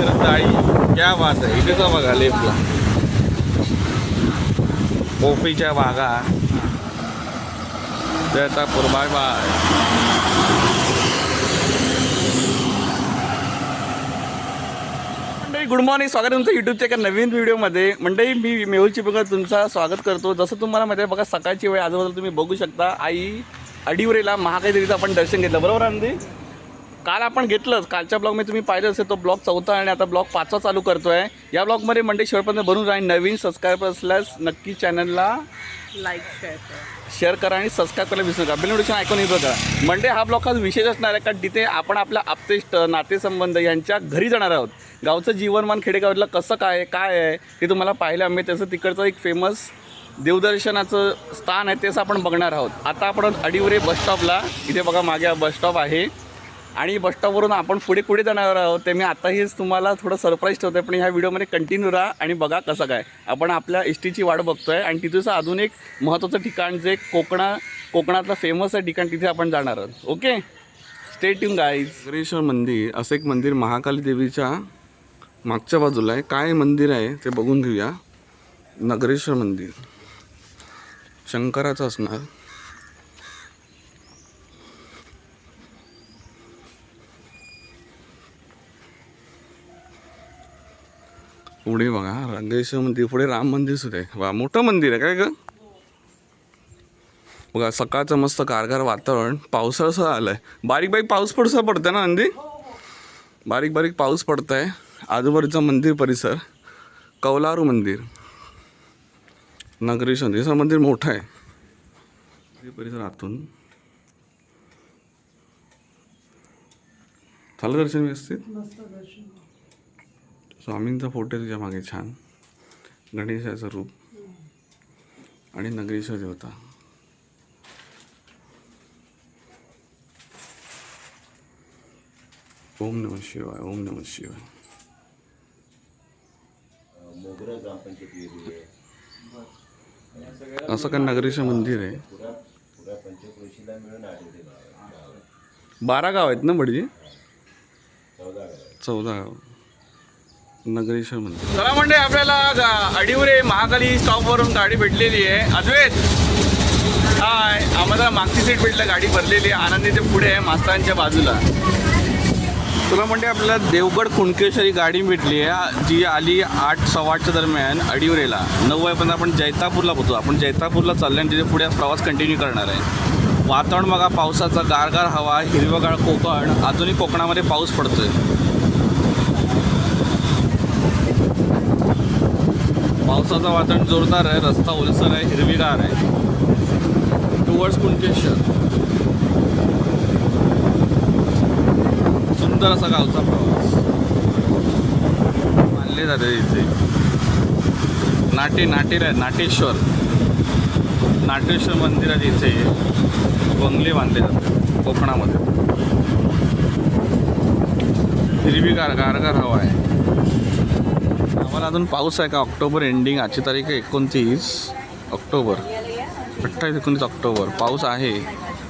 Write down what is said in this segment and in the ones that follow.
डाळी क्या बात आहे. इथेच बघा लेफ्टला पोपीच्या बागा. जैतापूर बाय बाय मंडळी गुड मॉर्निंग स्वागत तुमचं यूट्यूबच्या एका नवीन व्हिडिओमध्ये मंडळी मी मेहुल चिपकर तुमचा स्वागत करतो. जसं तुम्हाला माहिती आहे बघा सकाळची वेळ आजूबाजूला तुम्ही बघू शकता. आई अडिवरेला महाकाली देवीचं आपण दर्शन घेतलं. बरोबर आनंदी? काल आपण घेतलंच. कालच्या ब्लॉगमध्ये तुम्ही पाहिलं असेल तो ब्लॉग चौथा आणि आता ब्लॉग पाचवा चालू करतोय. या ब्लॉगमध्ये मंडळी शेवटपर्यंत बनून राहील नवीन सबस्क्राईबर असल्यास नक्की चॅनलला लाईक शेअर करा. शेअर करा आणि सबस्क्राईब करायला विसरू नका. बेल नोटिफिकेशन ऐकून येतो का म्हणजे हा ब्लॉग हा विशेष असणार आहे कारण तिथे आपण आपल्या आप्तेष्ट नातेसंबंध यांच्या घरी जाणार आहोत. गावचं जीवनमान खेडेगावातलं कसं काय आहे, काय आहे ते तुम्हाला पाहायला मिळेल. त्याचं तिकडचं एक फेमस देवदर्शनाचं स्थान आहे तेच आपण बघणार आहोत. आता आपण अडिवरे बसस्टॉपला इथे बघा मागे बसस्टॉप आहे. आणि बसस्टॉपवरून आपण पुढे कुठे जाणार आहोत ते मी आताहीच तुम्हाला थोडं सरप्राईज ठेवतोय पण ह्या व्हिडिओमध्ये कंटिन्यू राहा आणि बघा कसं काय. आपण आपल्या एस टीची वाट बघतोय आणि तिथेचं अजून एक महत्त्वाचं ठिकाण जे कोकणा कोकणातलं फेमस आहे ठिकाण तिथे आपण जाणार आहोत. Okay stay tuned guys Nagreshwar मंदिर असं एक मंदिर महाकाली देवीच्या मागच्या बाजूला आहे. काय मंदिर आहे ते बघून घेऊया. नगरेश्वर मंदिर. शंकराचं असणार. पुढे बघा रंगेश्वर मंदिर. पुढे राम मंदिर सुद्धा आहे. वा मोठं मंदिर आहे काय ग? बघा सकाळचं मस्त कारगार वातावरण. पावसाळसं आलं आहे बारीक बारीक पाऊस पडसा पडतं ना नंदी? बारीक बारीक पाऊस पडत आहे आजूबाजूचं मंदिर परिसर. कौलारू मंदिर. नगरेश मंदिर असं मंदिर मोठं आहे. परिसर आतून. झालं दर्शन व्यवस्थित? स्वामींचा फोटो तुझ्या मागे छान. गणेशाचं रूप. आणि नगरेश्वर देवता. ओम नम शिवाय ओम नम शिवाय. असं काय नगरेश्वर मंदिर आहे? बारा गाव आहेत ना बडजी? चौदा गाव. नगरेश्वर मंदिर. चला म्हणजे आपल्याला अडीवरे महाकाली स्टॉपवरून गाडी भेटलेली आहे. अद्वैत! हाय आम्हाला मागची सीट भेटलं गाडी भरलेली आहे. आनंदीचे पुढे आहे मास्तांच्या बाजूला. तुला म्हणजे आपल्याला देवगड कुणकेश्वरी गाडी भेटली आहे. जी आली आठ सव्वा आठच्या दरम्यान अडीवरेला. नऊ वाजेपर्यंत आपण जैतापूरला पोहोचू. आपण जैतापूरला चाललो आणि तिथे पुढे प्रवास कंटिन्यू करणार आहे. वातावरण बघा पावसाचा गारगार हवा हिरवगाळ कोकण अजूनही कोकणामध्ये पाऊस पडतोय. पावसाचं वातावरण जोरदार आहे रस्ता ओलसर आहे हिरवीगार आहे. टुवर्ड्स कुणकेश्वर सुंदर असा गावचा प्रवास. मानले जाते इथे. नाटे नाटेर आहे नाटेश्वर. नाटेश्वर मंदिरात इथे. बंगले बांधले जातात कोकणामध्ये. हिरवीगार गारगार हवा आहे. आम्हाला अजून पाऊस आहे का? ऑक्टोबर एंडिंग आजची तारीख आहे एकोणतीस ऑक्टोबर. अठ्ठावीस एकोणतीस ऑक्टोबर. पाऊस आहे.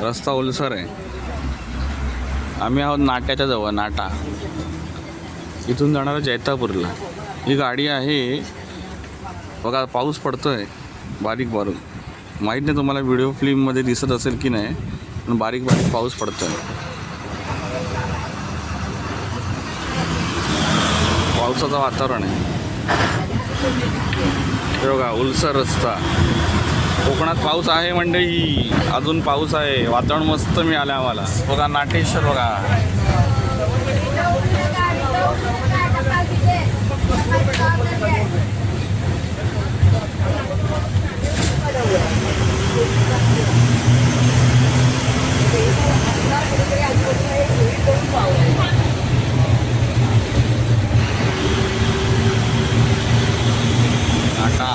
रस्ता ओलसर आहे. आम्ही आहोत नाट्याच्या जवळ नाटा. इथून जाणार जैतापूरला. ही गाडी आहे. बघा पाऊस पडतो आहे बारीक बारीक. माहीत नाही तुम्हाला व्हिडिओ फिल्ममध्ये दिसत असेल की नाही पण बारीक बारीक पाऊस पडतो आहे पावसाचं वातावरण आहे. बघा उलसर रस्ता. कोकणात पाऊस आहे मंडळी. अजून पाऊस आहे. वातावरण मस्त मिळालं आम्हाला. बघा नाटेश्वर बघा नाटा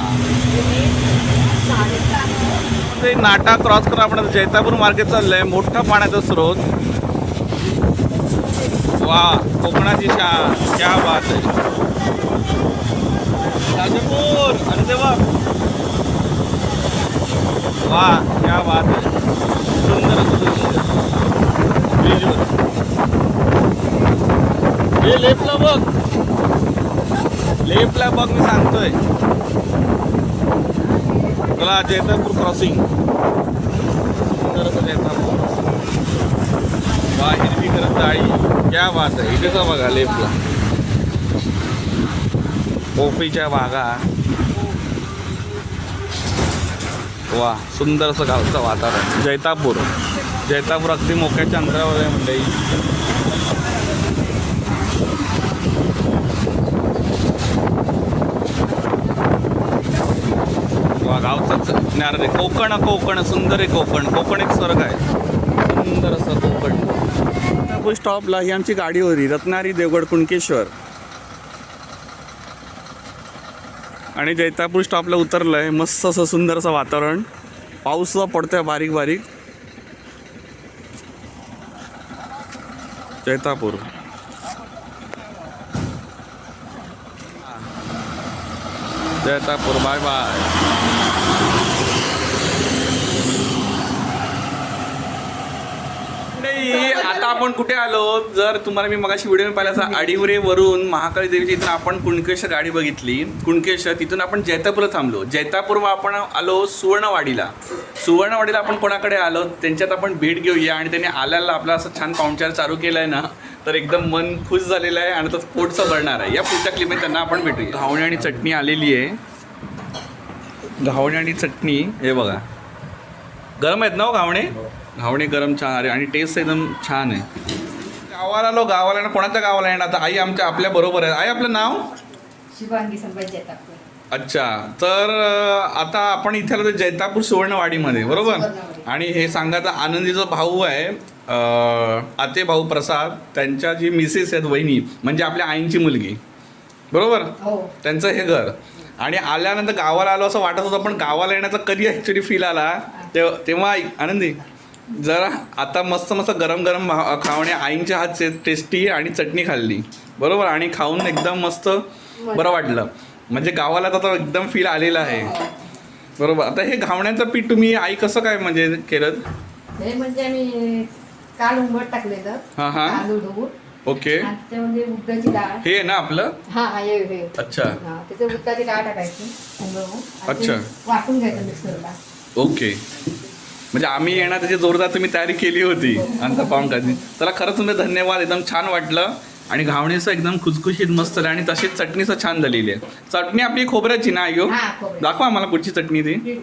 ते नाटा क्रॉस करून आपण आता जैतापूर मार्केट चाललंय. मोठा पाण्याचा स्रोत. वा कोकणाची शा क्या बात आहे. राजापूर अरे देवा. वा क्या बात आहे. सुंदर दृश्य. ब्रिजवर हे लेफ्टला बघ. लेफ्टला बघ मी सांगतोय. चला जैतापूर क्रॉसिंग सुंदर असं जैतापूर वा हिरवी करत जाळी क्या बात आहे. इथेच बघा लेफ्टला पोफळीच्या बागा. वा सुंदर असं गावचं वातावरण. जैतापूर. जैतापूर अगदी मोक्याच्या अंतरावर आहे म्हणजे वा गावचाच नारळ आहे. कोकण कोकण सुंदर आहे कोकण. कोकण एक स्वर्ग आहे. सुंदर असं कोकण. जैतापूर स्टॉपला ही आमची गाडी होती. रत्नारी देवगड कुणकेश्वर. आणि जैतापूर स्टॉपला उतरलं आहे मस्त असं सुंदर असं वातावरण. पाऊस पडतोय बारीक बारीक. जैतापूर. जैतापूर बाय बाय की आता आपण कुठे आलो? जर तुम्हाला मी मगाशी व्हिडिओ पाहिला अडिवरे वरून महाकाली देवीची इथं आपण कुणकेश्वर गाडी बघितली. कुणकेश्वर तिथून आपण जैतापूरला थांबलो. जैतापूर आपण आलो सुवर्णवाडीला. सुवर्णवाडीला आपण कोणाकडे आलो? त्यांच्यात आपण भेट घेऊया आणि त्यांनी आल्याला आपला असं छान पाहुणचार चालू केलाय ना तर एकदम मन खुश झालेलं आहे आणि तो पोटचं भरणार आहे. या पुढच्या क्लिपमध्ये त्यांना आपण भेटूया. घावणे आणि चटणी आलेली आहे. घावणे आणि चटणी हे बघा. गरम आहेत ना हो घावणे घावणे गरम छान अरे आणि टेस्ट एकदम छान आहे. गावाला आलो गावाला ना कोणाच्या गावाला येणार? आता आई आमच्या आपल्या बरोबर आहे. आई आपलं नाव? शुभांगी संभाजी जैतापूर. अच्छा. तर अं, आता आपण इथे आलो तर जैतापूर सुवर्णवाडीमध्ये बरोबर? सुवर्णवाडी. आणि हे सांगायचा आनंदीचा भाऊ आहे अं, आते भाऊ प्रसाद. त्यांच्या जी मिसेस आहेत वहिनी म्हणजे आपल्या आईंची मुलगी. बरोबर? हो. त्यांचं हे घर. आणि आल्यानंतर गावाला आलो असं वाटत होतं पण गावाला येण्याचा कधी ॲक्च्युली फील आला? तेव्हा तेव्हा आनंदी? जरा आता मस्त मस्त गरम गरम खावणे. आईंच्या हातचे टेस्टी आणि चटणी खाल्ली. बरोबर? आणि खाऊन एकदम मस्त बरं वाटलं. म्हणजे गावाला आता एकदम फील आलेला आहे. बरोबर? आता हे घावण्याचं पीठ तुम्ही आई कसं काय म्हणजे केलं? हे म्हणजे आम्ही काल उंबट टाकलेलं हां हां. ओके. उडदाची डाळ. हे आहे ना आपलं? अच्छा. त्याच्यात उडदाची डाळ टाकायची अच्छा. वाटून घ्यायचं मिक्सरला. ओके. म्हणजे आम्ही येणार त्याची जोरदार तुम्ही तयारी केली होती आमचा पाहून कधी. त्याला खरंच तुमचं धन्यवाद एकदम छान वाटलं. आणि घावणीचं एकदम खुसखुशीत मस्त झालं. आणि तशीच चटणीचं छान झालेली आहे. चटणी आपली खोबऱ्याची ना हा, खोबऱ्याची. दाखवा आम्हाला कुठची चटणी ती.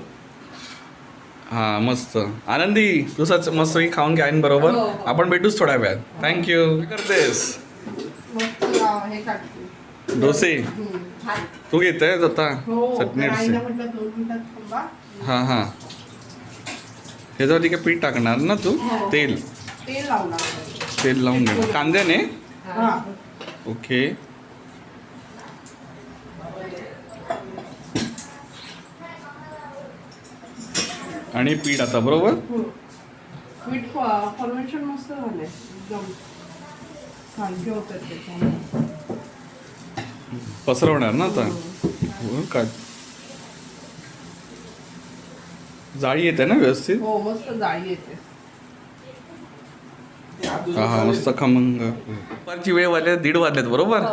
हां मस्त. आनंदी तुझंच मस्त मी खाऊन घ्या बरोबर? हो, हो. आपण भेटूच थोड्या वेळात. थँक्यू करतेस. हे डोसे. तू घेतोय आता? हो चटणी हां हां. ह्याच्यावरती काय पीठ टाकणार ना तू? हो. तेल. तेल लावणार. तेल लावून घे. कांद्याने हा. ओके. आणि पीठ आता बरोबर? मीठ फॉर्मेशन मस्त झालंय. एकदम हलके होतात त्याच्यामुळे. पसरवणार ना आता? हो का जाळी येते ना व्यवस्थित? हो मस्त जाळी येते. हा हा मस्त खमंग. दुपारची वेळ वाजल्या दीड वाजल्यात बरोबर?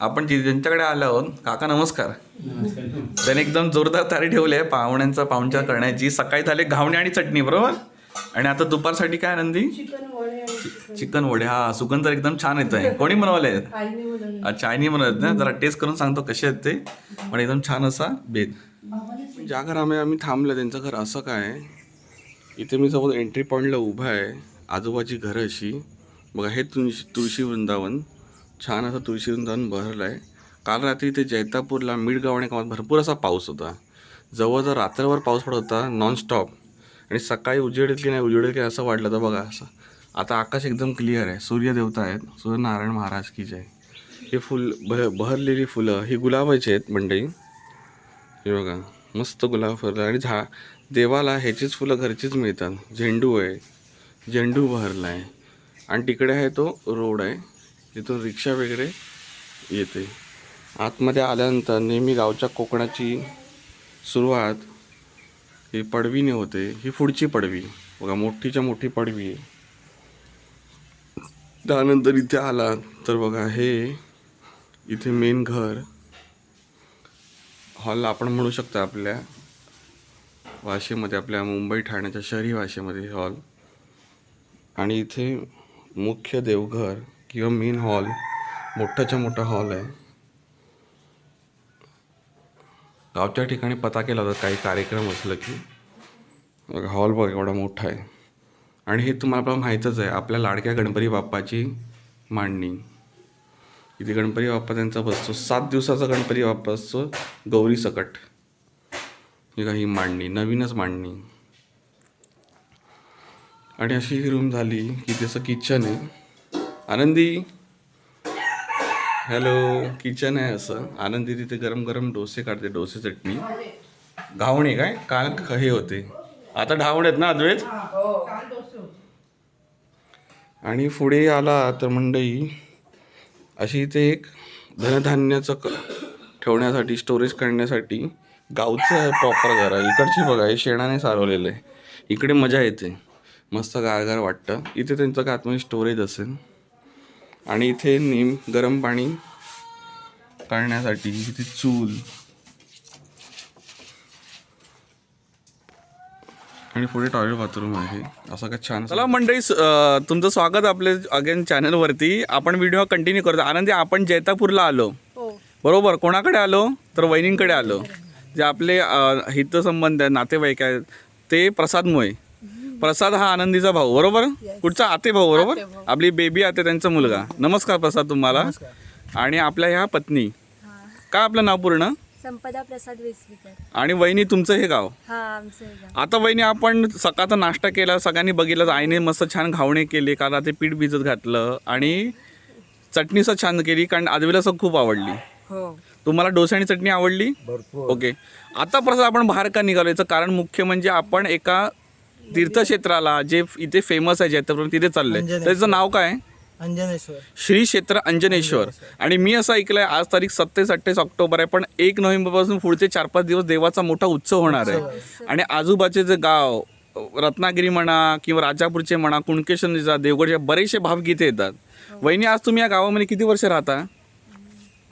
आपण जि- ज्यांच्याकडे आलो आहोत काका नमस्कार. त्याने एकदम जोरदार तारी ठेवली आहे पाहुण्यांचा पाहुणचार करण्याची. सकाळी झाले घावणे आणि चटणी बरोबर? आणि आता दुपारसाठी काय नंदी? चिकन वडे आणि चिकन. वडे. हा सुगंध तर एकदम छान येत आहे कोणी बनवले आहेत आईने बनवले अच्छा आईने बनवत ना जरा टेस्ट करून सांगतो कसे आहेत ते. पण एकदम छान असा बेत ज्या घरामध्ये आम्ही थांबलं त्यांचं घर असं काय इथे मी समोर एंट्री पॉईंटला उभा आहे. आजोबाची घरं अशी. बघा हे तुळशी तुळशी वृंदावन. छान असं तुळशी वृंदावन बहरलं आहे. काल रात्री इथे जैतापूरला मिडगाव आणि गावात भरपूर असा पाऊस होता. जवळजवळ रात्रभर पाऊस पडत होता नॉनस्टॉप आणि सकाळी उजेडतली नाही उजेडतली असं वाटलं तर बघा असं. आता आकाश एकदम क्लिअर आहे. सूर्यदेवता आहेत. सूर्यनारायण महाराज की जय. हे फुल बह बहरलेली फुलं ही गुलाबाची आहेत मंडळी. हे बघा मस्त गुलाब फरला आणि झा देवाला ह्याचीच फुलं घरचीच मिळतात. झेंडू आहे झेंडू बहरला आहे आणि तिकडे आहे तो रोड आहे. तिथून रिक्षा वगैरे येते. आतमध्ये आल्यानंतर नेहमी गावच्या कोकणाची सुरुवात ही पडवीने होते. ही पुढची पडवी. बघा मोठीच्या मोठी पडवी आहे. त्यानंतर इथे आला तर बघा हे इथे मेन घर. हॉल आपण म्हणू शकतो आपल्या भाषेमध्ये आपल्या मुंबई ठाण्याच्या शहरी भाषेमध्ये हॉल. आणि इथे मुख्य देवघर किंवा मेन हॉल मोठाच्या मोठा हॉल आहे. गावच्या ठिकाणी पता केला होता काही कार्यक्रम असलं की. हॉल बघ एवढा मोठा आहे. आणि हे तुम्हाला आपल्याला माहीतच आहे आपल्या लाडक्या गणपती बाप्पाची मांडणी. इथे गणपती बाप्पा त्यांचा बसतो. सात दिवसाचा गणपती बाप्पा असतो. गौरी सकट. ही का ही मांडणी नवीनच मांडणी. आणि अशी ही रूम झाली की त्याचं किचन आहे. आनंदी? हॅलो किचन आहे असं. आनंदी तिथे गरम गरम डोसे काढते डोसे चटणी. घावणे काय? काल हे होते. आता ढावण आहेत ना अद्वैत? होते. आणि पुढे आला तर मंडई. अशी इथे एक धनधान्याचं क ठेवण्यासाठी स्टोरेज करण्यासाठी गावचं प्रॉपर घर आहे. इकडची बघा हे शेणाने सारवलेलं आहे. इकडे मजा येते. मस्त गारगार वाटतं. इथे त्यांचं का आतमध्ये स्टोरेज असेल. आणि इथे नेम गरम पाणी करण्यासाठी इथे चूल आणि पुढे टॉयलेट बाथरूम आहे. असं काय छान चला मंडळी तुमचं स्वागत आपल्या अगेन चॅनलवरती आपण व्हिडिओ कंटिन्यू करतो. आनंदी आपण जैतापूरला आलो. बरोबर? कोणाकडे आलो? तर वहिनींकडे आलो. जे आपले हितसंबंध आहे नातेवाईक आहेत ते प्रसादमुळे प्रसाद हा आनंदीचा भाऊ. बरोबर? कुठचा? आते भाऊ बरोबर? आपली बेबी आते त्यांचा मुलगा. नमस्कार प्रसाद तुम्हाला. आणि आपल्या ह्या पत्नी. काय आपलं नाव पूर्ण? संपदा प्रसाद वेसवीकर आणि वहिनी तुमचं हे गाव? हा आमचं हे गाव. आता वहिनी आपण सकाळचा नाश्ता केला सगळ्यांनी बघितलं आईने मस्त छान घावणे केले काला ते पीठ भिजत घातलं आणि चटणीसं छान केली कारण आदवीला खूप आवडली. हो. तुम्हाला डोसा आणि चटणी आवडली? ओके. आता प्रसाद आपण बाहेर का निघालो याचं कारण मुख्य म्हणजे आपण एका तीर्थक्षेत्राला जे इथे फेमस आहे जैतपूर तिथे चाललंय. त्याचं नाव काय? अंजनेश्वर. श्री क्षेत्र अंजनेश्वर. आणि मी असं ऐकलंय आज तारीख सत्तावीस अठ्ठावीस ऑक्टोबर आहे पण एक नोव्हेंबरपासून पुढचे चार पाच दिवस देवाचा मोठा उत्सव होणार आहे. आणि आजूबाजूचे जे गाव रत्नागिरी म्हणा किंवा राजापूरचे म्हणा कुणकेश्वरचा देवगडचे बरेचसे भावगीते येतात. वहिनी आज तुम्ही या गावामध्ये किती वर्ष राहता?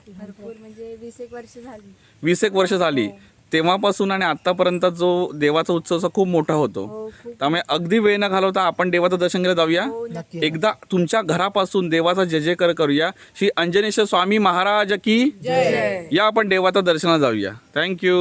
भरपूर म्हणजे वीस एक वर्ष झाली. तेव्हापासून आणि आतापर्यंत जो देवाचा उत्सव असा खूप मोठा होतो. हो त्यामुळे अगदी वेळ न घालवता आपण देवाचं दर्शन घ्यायला जाऊया. हो एकदा तुमच्या घरापासून देवाचा जय जयकार करूया. श्री अंजनेश्वर स्वामी महाराज की या आपण देवाचं दर्शनाला जाऊया. थँक्यू